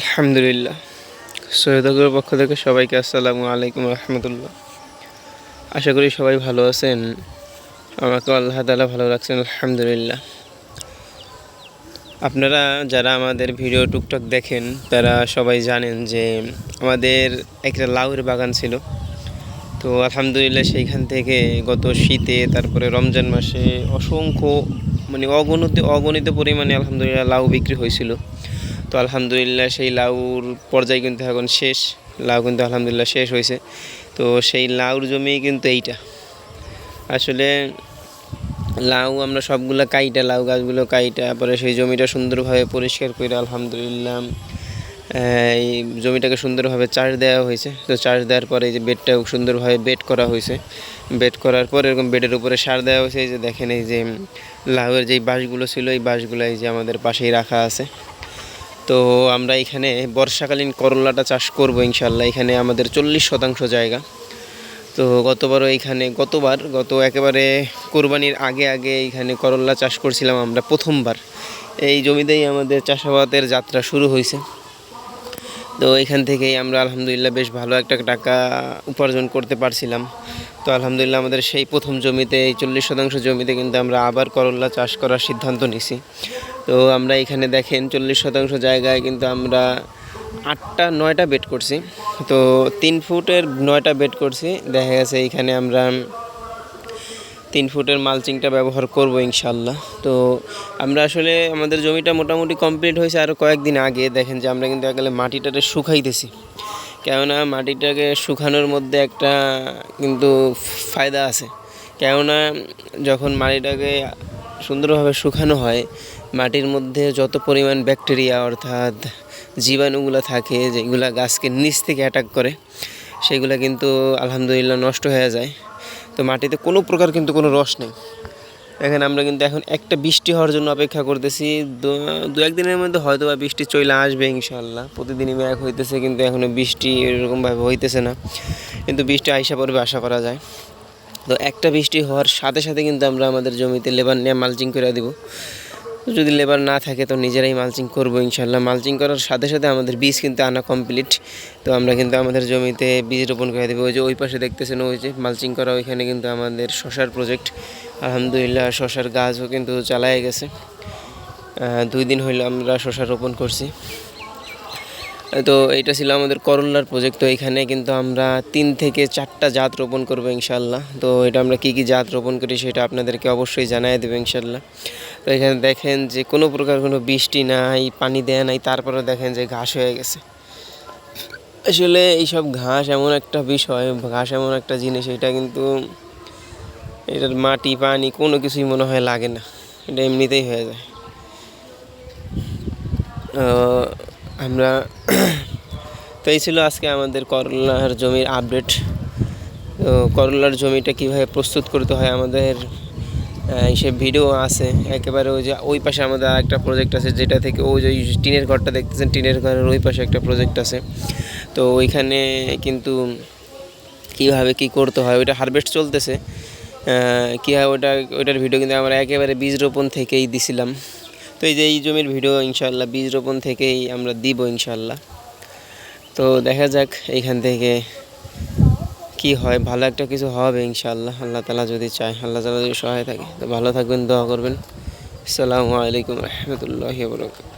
আলহামদুলিল্লাহ। সৈয়দগর পক্ষ থেকে সবাইকে আসসালামু আলাইকুম রহমতুল্লাহ। আশা করি সবাই ভালো আছেন। আমাকে আল্লাহ তালা ভালো রাখছেন, আলহামদুলিল্লাহ। আপনারা যারা আমাদের ভিডিও টুকটাক দেখেন, তারা সবাই জানেন যে আমাদের একটা লাউয়ের বাগান ছিল। তো আলহামদুলিল্লাহ সেইখান থেকে গত শীতে, তারপরে রমজান মাসে অসংখ্য মানে অগণিত অগণিত পরিমাণে আলহামদুলিল্লাহ লাউ বিক্রি হয়েছিল। তো আলহামদুলিল্লাহ সেই লাউর পর্যায়ে কিন্তু এখন শেষ, লাউ কিন্তু আলহামদুলিল্লাহ শেষ হয়েছে। তো সেই লাউর জমি কিন্তু এইটা। আসলে লাউ আমরা সবগুলো কাইটা, লাউ গাছগুলো কাইটা, পরে সেই জমিটা সুন্দরভাবে পরিষ্কার করে আলহামদুলিল্লাহ এই জমিটাকে সুন্দরভাবে চাষ দেওয়া হয়েছে। তো চাষ দেওয়ার পরে এই যে বেডটা সুন্দরভাবে বেড করা হয়েছে। বেড করার পর এরকম বেডের উপরে সার দেওয়া হয়েছে। এই যে দেখেন এই যে লাউয়ের যেই বাঁশগুলো ছিল, এই বাঁশগুলো এই যে আমাদের পাশেই রাখা আছে। তো আমরা এখানে বর্ষাকালীন করলাটা চাষ করব ইনশাল্লাহ এখানে আমাদের চল্লিশ শতাংশ জায়গা। তো গতবারও এইখানে গতবার, গত একেবারে কোরবানির আগে আগে এইখানে করলা চাষ করছিলাম আমরা প্রথমবার। এই জমিতেই আমাদের চাষাবাদের যাত্রা শুরু হয়েছে। তো এখান থেকেই আমরা আলহামদুলিল্লাহ বেশ ভালো একটা টাকা উপার্জন করতে পারছিলাম। তো আলহামদুলিল্লাহ আমাদের সেই প্রথম জমিতে, এই চল্লিশ শতাংশ জমিতে কিন্তু আমরা আবার করলা চাষ করার সিদ্ধান্ত নিছি। তো আমরা এখানে দেখেন, চল্লিশ শতাংশ জায়গায় কিন্তু আমরা আটটা, নয়টা বেড করছি। তো তিন ফুটের নয়টা বেড করছি। দেখা গেছে এইখানে আমরা তিন ফুটের মালচিংটা ব্যবহার করব ইনশাল্লাহ তো আমরা আসলে আমাদের জমিটা মোটামুটি কমপ্লিট হয়েছে আরও কয়েকদিন আগে। দেখেন যে আমরা কিন্তু একালে মাটিটাতে শুকাইতেছি। কেননা মাটিটাকে শুকানোর মধ্যে একটা কিন্তু ফায়দা আছে। কেননা যখন মাটিটাকে সুন্দরভাবে শুকানো হয়, মাটির মধ্যে যত পরিমাণ ব্যাকটেরিয়া অর্থাৎ জীবাণুগুলো থাকে, যেগুলো গাছকে নিচ থেকে অ্যাটাক করে, সেগুলো কিন্তু আলহামদুলিল্লাহ নষ্ট হয়ে যায়। তো মাটিতে কোনো প্রকার কিন্তু কোনো রস নেই। এখানে আমরা কিন্তু এখন একটা বৃষ্টি হওয়ার জন্য অপেক্ষা করতেছি। দু একদিনের মধ্যে হয়তো বা বৃষ্টি চলে আসবে ইনশাল্লাহ প্রতিদিনই ম্যাক হইতেছে কিন্তু এখনও বৃষ্টি এরকমভাবে হইতেছে না। কিন্তু বৃষ্টি আইসা পড়বে আশা করা যায়। তো একটা বৃষ্টি হওয়ার সাথে সাথে কিন্তু আমরা আমাদের জমিতে লেবার নিয়ে মালচিং করে দেবো। যদি লেবার না থাকে তো নিজেরাই মালচিং করব ইনশাল্লাহ মালচিং করার সাথে সাথে আমাদের বীজ কিন্তু আনা কমপ্লিট। তো আমরা কিন্তু আমাদের জমিতে বীজ রোপণ করে দেবো। ওই যে ওই পাশে দেখতেছেন, ওই যে মালচিং করা ওইখানে কিন্তু আমাদের শশার প্রজেক্ট। আলহামদুলিল্লাহ শশার গাছও কিন্তু চালায় গেছে। দুই দিন হইল আমরা শশা রোপণ করছি। তো এইটা ছিল আমাদের করল্লার প্রজেক্ট তো এখানে কিন্তু আমরা তিন থেকে চারটা জাত রোপণ করব ইনশাল্লাহ তো এটা আমরা কী কী জাত রোপণ করি সেটা আপনাদেরকে অবশ্যই জানাই দেবো ইনশাল্লাহ তো এখানে দেখেন যে কোনো প্রকার কোনো বৃষ্টি নাই, পানি দেয় নাই তারপরে দেখেন যে ঘাস হয়ে গেছে। আসলে এইসব ঘাস এমন একটা বিষয়, ঘাস এমন একটা জিনিস, এটা কিন্তু এটার মাটি, পানি কোনো কিছুই মনে হয় লাগে না। এটা এমনিতেই হয়ে যায়। আমরা তো এই ছিল আজকে আমাদের করলার জমির আপডেট তো করলার জমিটা কীভাবে প্রস্তুত করতে হয় আমাদের সে ভিডিও আছে। একেবারে ওই যে ওই পাশে আমাদের একটা প্রজেক্ট আছে, যেটা থেকে ওই যে টিনের ঘরটা দেখতেছেন, টিনের ঘরের ওই পাশে একটা প্রজেক্ট আছে। তো ওইখানে কিন্তু কীভাবে কি করতে হয়, ওইটা হারভেস্ট চলতেছে। কীভাবে ওটা ওইটার ভিডিও কিন্তু আমরা একেবারে বীজ রোপণ থেকেই দিছিলাম। তো এই যে এই জমির ভিডিও ইনশাল্লাহ বীজ রোপণ থেকেই আমরা দিব ইনশাল্লাহ তো দেখা যাক এইখান থেকে কি হয়, ভালো একটা কিছু হবে ইনশাল্লাহ আল্লাহ তালা যদি চায়, আল্লাহ তালা যদি সহায় থাকে। তো ভালো থাকবেন, দোয়া করবেন। আসসালামু আলাইকুম রহমতুল্লাহ বরকাত